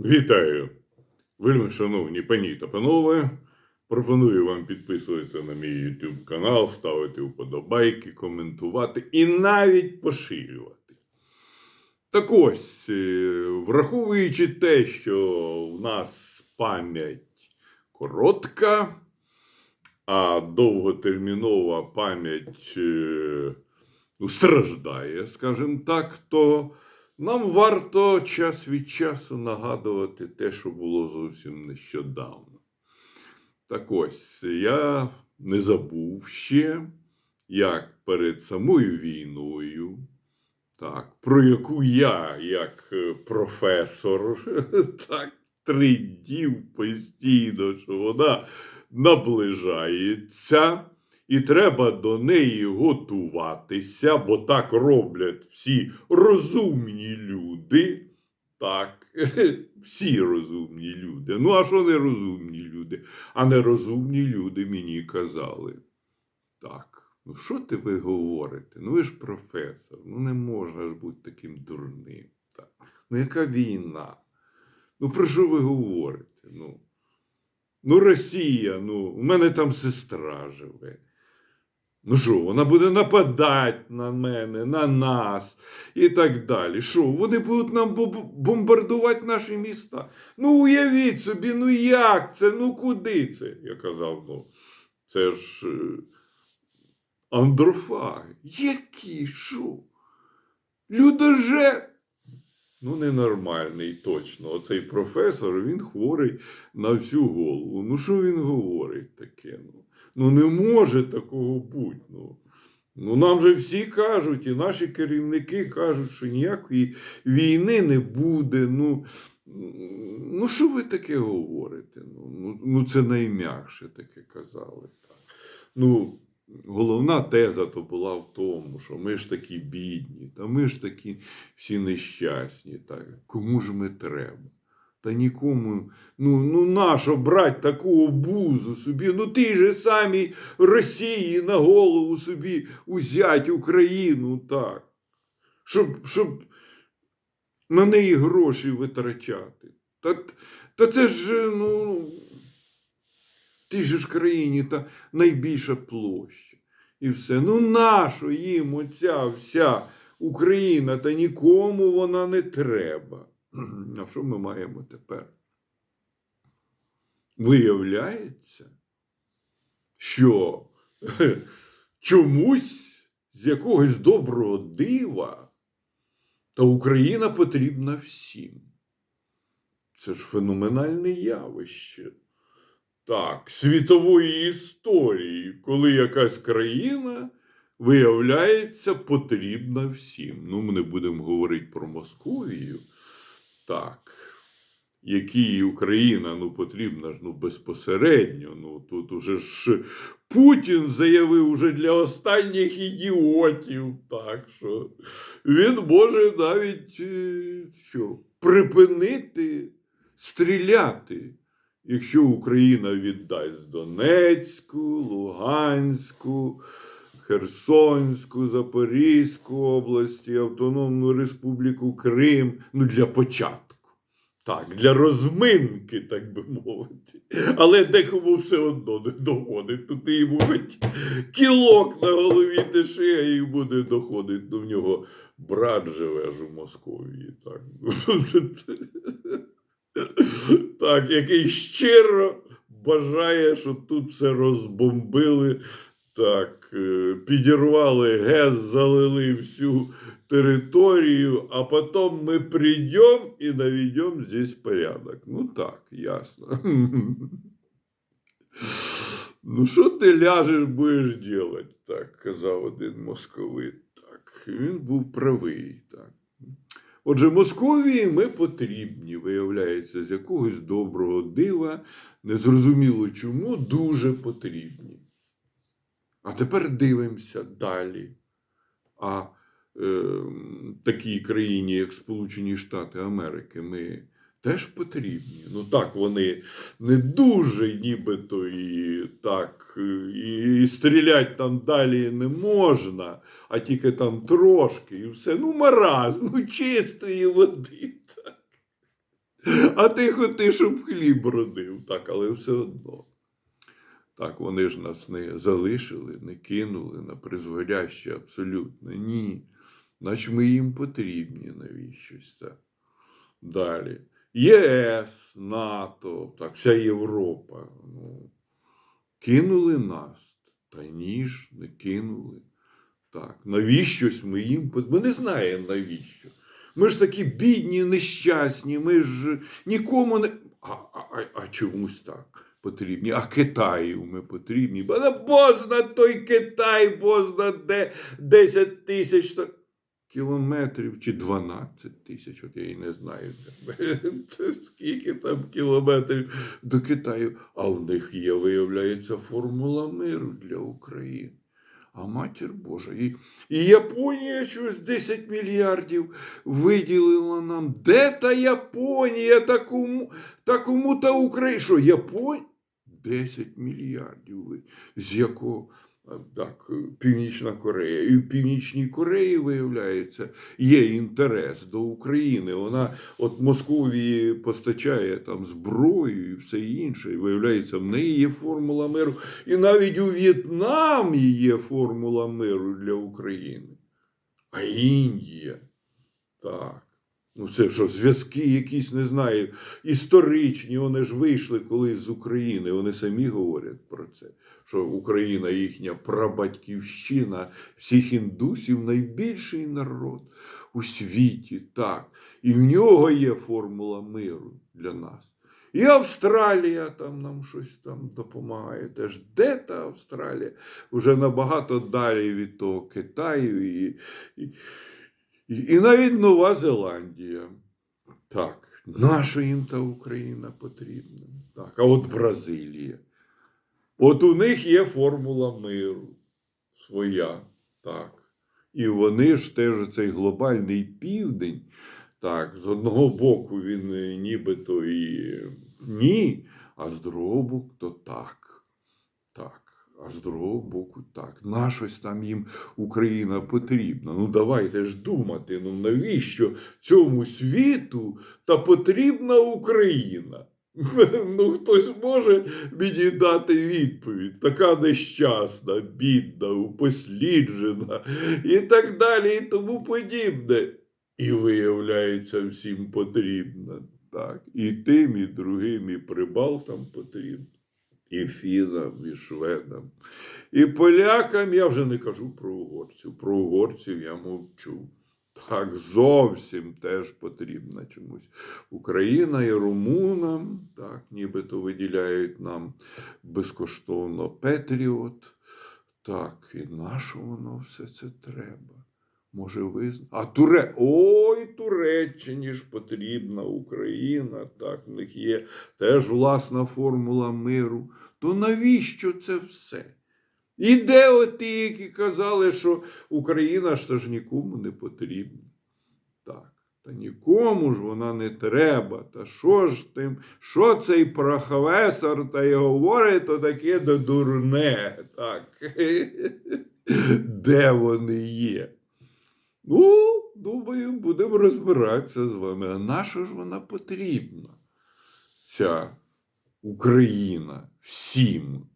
Вітаю! Вельми шановні пані та панове. Пропоную вам підписуватися на мій YouTube канал, ставити вподобайки, коментувати і навіть поширювати. Так ось, е, враховуючи те, що в нас пам'ять коротка, а довготермінова пам'ять е, ну, страждає, скажімо так, то нам варто час від часу нагадувати те, що було зовсім нещодавно. Так ось, я не забув ще, як перед самою війною, так, про яку я, як е, професор, так тридів постійно, що вона наближається, і треба до неї готуватися, бо так роблять всі розумні люди. Так, всі розумні люди. Ну, а що нерозумні люди? А нерозумні люди мені казали. Так, ну що ти ви говорите? Ну ви ж професор, ну не можна ж бути таким дурним. Так. Ну яка війна? Ну про що ви говорите? Ну, ну Росія, ну, у мене там сестра живе. Ну що, вона буде нападати на мене, на нас і так далі. Що, вони будуть нам бомбардувати наші міста? Ну, уявіть собі, ну як це? Ну куди це? Я казав, ну, це ж е, андрофаги. Які? Що? Людожер. Ну, ненормальний, точно. Оцей професор, він хворий на всю голову. Ну, що він говорить таке? Ну, ну не може такого бути. Ну. Ну, нам же всі кажуть, і наші керівники кажуть, що ніякої війни не буде. Ну, ну що ви таке говорите? Ну, ну, ну це найм'якше таке казали. Так. Ну, головна теза то була в тому, що ми ж такі бідні, та ми ж такі всі нещасні. Так. Кому ж ми треба? Та нікому, ну, ну нащо брати таку обузу собі? Ну ти же самі Росії на голову собі узять Україну так. Щоб, щоб на неї гроші витрачати. Та, та це ж, ну, тій же ж країні та найбільша площа. І все. Ну нащо їм оця вся Україна, та нікому вона не треба. А що ми маємо тепер? Виявляється, що чомусь з якогось доброго дива та Україна потрібна всім. Це ж феноменальне явище. Так, світової історії, коли якась країна виявляється потрібна всім. Ну, ми не будемо говорити про Московію. Так, якій Україна ну, потрібна ж ну, безпосередньо. Ну, тут уже ж Путін заявив уже для останніх ідіотів, так що він може навіть е, що, припинити стріляти, якщо Україна віддасть Донецьку, Луганську. Херсонську, Запорізьку області, Автономну Республіку Крим. Ну, для початку. Так, для розминки, так би мовити. Але декому все одно не доходить. Тут йому хоч кілок на голові тиши, а їй буде доходити. Ну, в нього брат живе ж у Московії. Так, так який щиро бажає, щоб тут все розбомбили. Так, е, підірвали ГЕС, залили всю територію, а потім ми прийдемо і наведемо здесь порядок. Ну так, ясно. Ну, що ти ляжеш, будеш делать, так казав один московит. Так, він був правий. Так. Отже, Московії ми потрібні, виявляється, з якогось доброго дива, незрозуміло чому, дуже потрібні. А тепер дивимося далі. А е, такій країні, як Сполучені Штати Америки, ми теж потрібні. Ну так, вони не дуже нібито і так, і, і стріляти там далі не можна, а тільки там трошки і все. Ну, маразм, ну чистої води. Так. А ти хоти, щоб хліб родив. Так, але все одно. Так, вони ж нас не залишили, не кинули на призволяще абсолютно. Ні. Значить, ми їм потрібні навіщось так. Далі. ЄС, НАТО, так, вся Європа. Ну, кинули нас. Та ні ж, не кинули. Так, навіщось ми їм. Ми не знаємо навіщо. Ми ж такі бідні, нещасні, ми ж нікому не. А, а, а, чомусь так потрібні. А Китаю ми потрібні. Бо бозна той Китай, бозна де 10 тисяч кілометрів чи 12 тисяч, от я і не знаю. Скільки там кілометрів до Китаю. А в них є, виявляється, формула миру для України. А матір Божа. І, і Японія щось 10 мільярдів виділила нам. Де та Японія? Та кому та, та Україна? Що Японія? 10 мільярдів. З якого? Так, Північна Корея. І в Північній Кореї, виявляється, є інтерес до України. Вона от Московії постачає там зброю і все інше. І виявляється, в неї є формула миру. І навіть у В'єтнамі є формула миру для України. А Індія. Так. Ну, це що, зв'язки якісь, не знаю, історичні, вони ж вийшли колись з України. Вони самі говорять про це, що Україна їхня прабатьківщина всіх індусів найбільший народ у світі. Так. І в нього є формула миру для нас. І Австралія там нам щось там допомагає. Теж де та Австралія? Уже набагато далі від того Китаю і, і, і, навіть Нова Зеландія. Так, наша їм та Україна потрібна. Так, а от Бразилія. От у них є формула миру своя. Так. І вони ж теж цей глобальний південь. Так, з одного боку він е, нібито і ні, а з другого боку то так. А з другого боку, так. На щось там їм Україна потрібна. Ну давайте ж думати, ну навіщо цьому світу та потрібна Україна? Ну, хтось може мені дати відповідь, така нещасна, бідна, упосліджена і так далі, і тому подібне. І виявляється, всім потрібно. Так. І тим, і другим, і прибалтам потрібно, і фінам, і шведам, і полякам я вже не кажу про угорців. Про угорців я мовчу. Так, зовсім теж потрібна чомусь Україна і румунам, так, нібито виділяють нам безкоштовно Петріот. Так, і на що воно все це треба? Може, ви А Туре... Ой, Туреччині ж потрібна Україна, так, в них є теж власна формула миру. То навіщо це все? І де оті, які казали, що Україна ж ж нікому не потрібна. Так, та нікому ж вона не треба. Та що ж тим, що цей професор та й говорить, то таке до дурне. Так. Де вони є? Ну, думаю, будемо розбиратися з вами. А на що ж вона потрібна? Ця Україна всім.